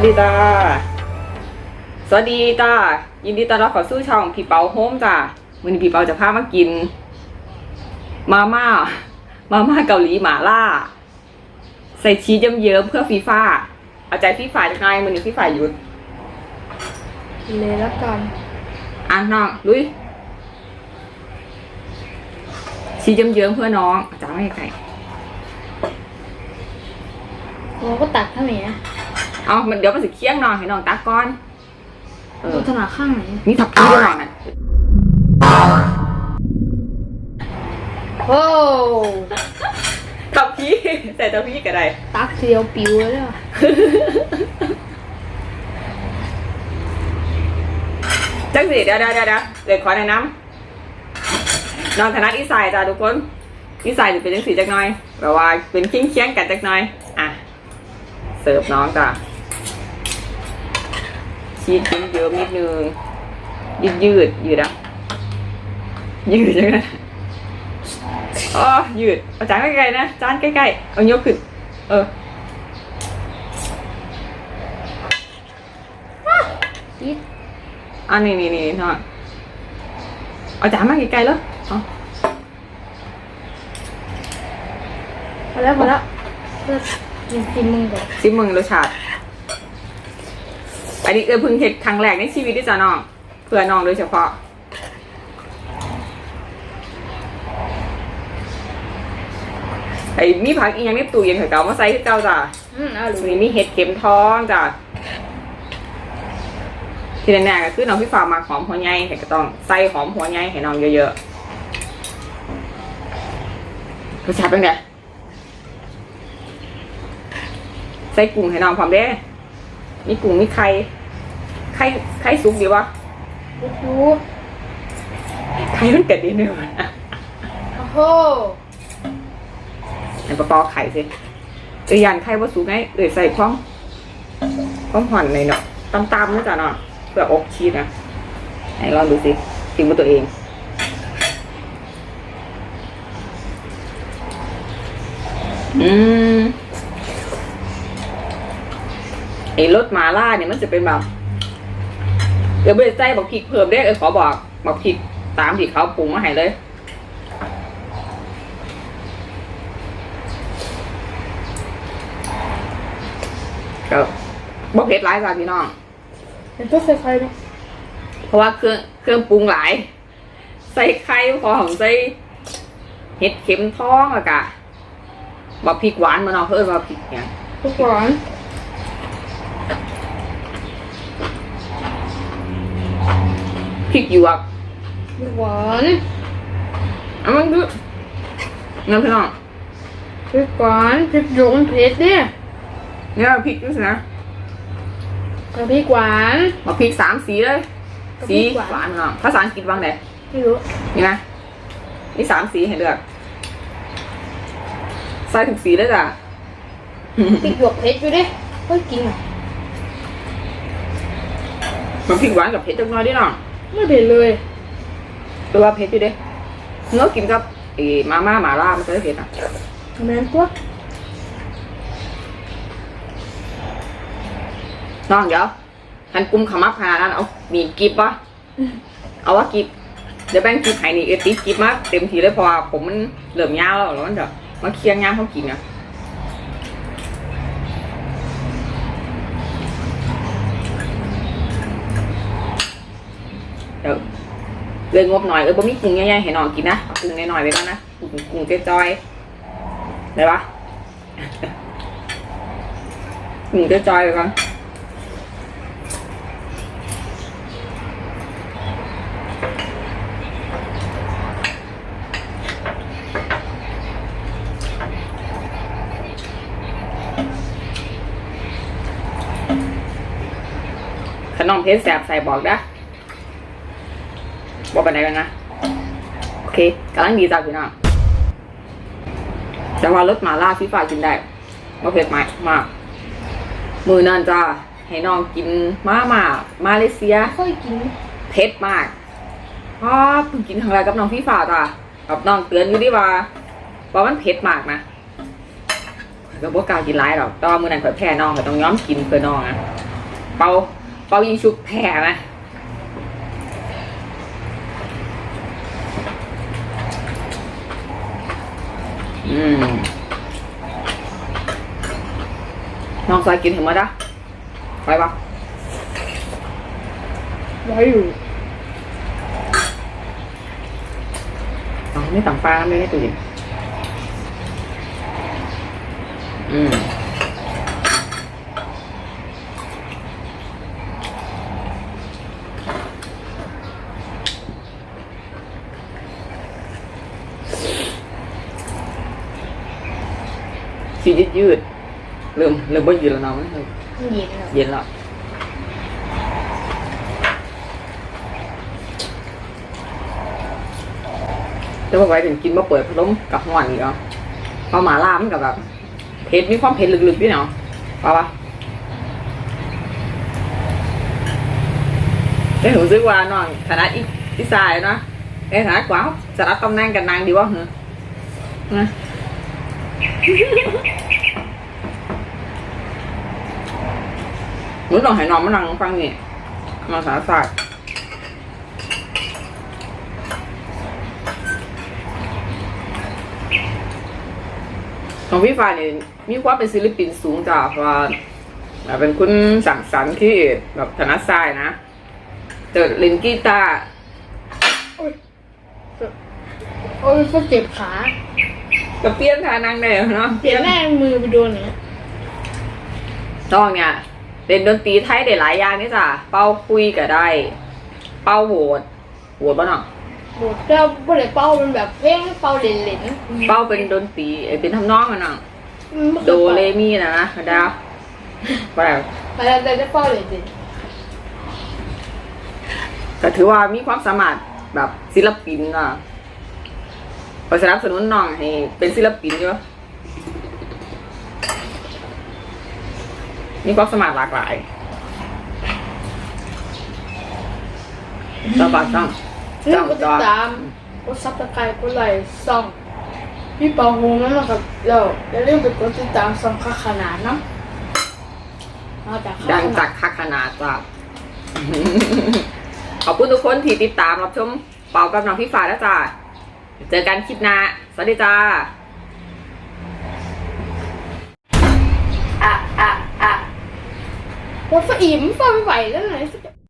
วัสดีจ้า สวัสดีจ้า ยินดีต้อนรับเข้าสู่ช่องพี่เปาโฮมจ้าวันนี้พี่เปาจะพามากิน มาม่า มาม่าเกาหลีหมาล่า ใส่ชีสเยิ้มๆเพื่อฟีฟ่า เอาใจฟีฟ่าจากไงมันนี้ฟีฟ่าหยุดเลยละกันอะน้องลุยชีสเยิ้มๆเพื่อน้องจ้าไม่ไก่เราก็ตักเท่านี้นะ เอามันเดี๋ยวมันสิเคี่ยงน้องให้น้องตักก่อนเออดูถนัดข้างไหนมีทับกี้ด้วยน้องน่ะโอ้ทับพี่ใส่ทับพี่ก็ได้ตักเดียวปิวเลยว่ะจังสิเดี๋ยวเดี๋ยวเดี๋ยวเดี๋ยวเดี๋ยวขอแนะนำน้องธนัทอีสายจ้าทุกคนอีสายจะเป็นจังสีจักหน่อยแบบว่าเป็นเคียงเคียงๆกันจักหน่อย อะ เสิร์ฟน้องจ้า ชีสเยิ้มๆนิดนึง ยืดยืดๆยืดอะยืดจังนะอ๋อยืดเอาจานใกล้ๆนะจานใกล้ๆเอายกขึ้นเอออีทอันนี้นี่นี่น้องเอาจานมาไกลๆแล้วเอาพอแล้วพอแล้วเพื่อกินกินมึงก่อนซิมึงรสชาติ อันนี้เออเพิ่งเห็ดครั้งแรกในชีวิตที่จ้าน้องเพื่อน้องโดยเฉพาะ ไอ้มีผักอีกอย่างในตู้เย็นเถอะเก่ามาใส่คือเก่าจ้ะอืมเอาวันเลยนี้มีเห็ดเข็มทองจ้ะที่แน่ๆก็คือน้องพี่ฟ้ามาหอมหัวใหญ่แต่ก็ต้องใส่หอมหัวใหญ่ให้น้องเยอะๆรสชาติเป็นไงใส่กุ้งให้น้องพร้อมเด้มีกุ้งมีไข่ไข่ไข่สุกดีวะดูไข่มันกระเด็นเลยว่ะโอ้โหให้ปะปอไข่สิเอ้ยยันไข่ว่าสุกไงเอ้ยใส่ความความห่อนในเนาะตำๆนะจ๊ะเนาะเพื่ออกชีสนะไหนลองดูสิชิมกับตัวเองอืมไอ้รสหมาล่าเนี่ยมันจะเป็นแบบ เดี๋ยวไปใส่บอกพริกเพิ่มได้เออขอบอกบอกพริกตามที่เขาปรุงมาให้เลยก็บ่เผ็ดหลายจ้ะพี่น้องเป็นตัวใส่ไฟไหมเพราะว่าเครื่องเครื่องปรุงหลาย ใส่ไข่พอของใส่เห็ดเข็มทองอะกะบอกพริกหวานมาเนาะเพิ่นว่าพริกเนี่ยงทุกหวาน พริกหยวกทุกหวานอันมันคือเงินพี่น้องทุกหวานพริกหยวกมันเผ็ดเนี่ยเนี่ยพริกนี่สินะกระพริกหวานบอกพริกสามสีเลยก็พสีริกหวาน หวานเนาะภาษาอังกฤษว่างไหนไม่รู้นี่นะนี่สามสีให้เลือกใส่ถึงสีเลยจ้ะ พริกหยวกเผ็ดอยู่ดิเฮ้ยกินอะ มันพริกหวานกับเผ็ดจังน้อยดิเนาะ ไม่เผ็ดเลยตัวาเผ็ดอยู่เด้เนื้อกินกับไอ้มาม่าหมาล่ามันจะได้เผ็ดอะทำไมตัวน้องเดี๋ยวหันกลุ่มขมับขนาดนั้นเอามีกิบวะเอาว่ากิบเดี๋ยวแบ่งกิบให้นี่เอติดกิบมาเต็มทีเลยเพราะว่าผมมันเหลื่อมยาวแล้วแล้วมันจะมาเคียงยามเขากินอะเดี๋ยว เลยงบหน่อยเออบ่มีกุ้งใหญ่ๆให้น้องกินนะกุ้งน้อยๆไว้ก่อนนะกุ้งกุ้งจอยได้ปะกุ้งจอยไว้ก่อนขนมเพชรแสบใส่บอกได้ บอกกันไหนกันนะ โอเคกำลังดีจ้าพี่น้องแต่ว่ารสหมาล่าฟีฟ้ากินได้ว่าเผ็ดไหมากมากมือนั่นจ้าให้น้องกินมาม่ามาเลเซียค่อยกินเผ็ดมากพอเพิ่งกินครั้งแรกกับน้องพี่ฟ้าจ้ะกับน้องเตือนอยู่ดิว่าว่ามันเผ็ดมากนะก็บ่กล้ากินหลายหรอกแตอนมือนั้นข่อยแพ้น้องก็ต้องย้อมกินเพื่อน้องอะเปาเปายิงชุบแผ่ไห อืมน้องซอยกินถึงมาด้ะไปปะไว้อยู่อ๋อไม่ต่างปลาไม่ได้ตื่นอืม สียืดยืดๆเริ่มเริ่มบ่ยืดแล้วเนาะมันเริ่มเย็นแล้วเย็นแล้วแต่ว่าไว้ถึงกินมาเปิดพัดลมกับห่อนอีกเหรอพอหมาล่ามันกับแบบเผ็ดมีความเผ็ดลึกๆด้วยเนาะป่าวะได้ผมซื้อว่าน้องคณะอีอีสายเนาะไอ้คณะกว้าวจะรับตำแหน่งกันนางดีวะเหรอนะ หนูต้องให้นองมานั่งฟังนี่มาสาศาสตของพี่ฟ้าเนี่ยมีความเป็นศิลปินสูงจ้ะเพราะว่าอ่าเป็นคุณสั่งสรรค์ที่แบบถนัดซ้ายนะเจอล่นกีตาร์โอ้ยโอ้ยก็เจ็บขา ก็เปลี่ยนท่านั่งได้แล้วเนาะเปลี่ยนแม่มือไปโดนอย่างเงี้ยน้องเนี่ยเล่นดนตรีไทยได้หลายอย่างนี่จ้ะเป้าคุยก็ได้ เป้าโหวตโหวตป่ะเนาะบทแล้วบ่ได้เป่ามันแบบเพลงเป่าเล่นๆเป้าเป็นดนตรีเอ้ยเป็นทำนองมันเนาะมันบ่คยโดป่าเรมีนะนะดาวว่าแล้วไปแล้วแต่ได้เป่าเล่นก็ถือว่ามีความสามารถแบบศิลปินอะ ขอสนับสนุนน้องให้เป็นศิลปินอยู่มีความสามารถหลากหลายต่อไปต้องๆนี่ก็ติดตามกดซับสไครต์กดไลค์ส่องพี่เป่าโฮมนั่นนะครับแล้วอย่าลืมไปกดติดตามส่องค่าขนาดเนาะมาจากค่าดังขจานาดกคักขนาดจ้ะขอบคุณทุกคนที่ติดตามรับชมเป่ากับน้องพี่ฟ้าแล้วจ้า เจอกันคลิปหน้า สวัสดีจ้าอะอะอะรถไฟอิ่มไฟไม่ไหวแล้วไหน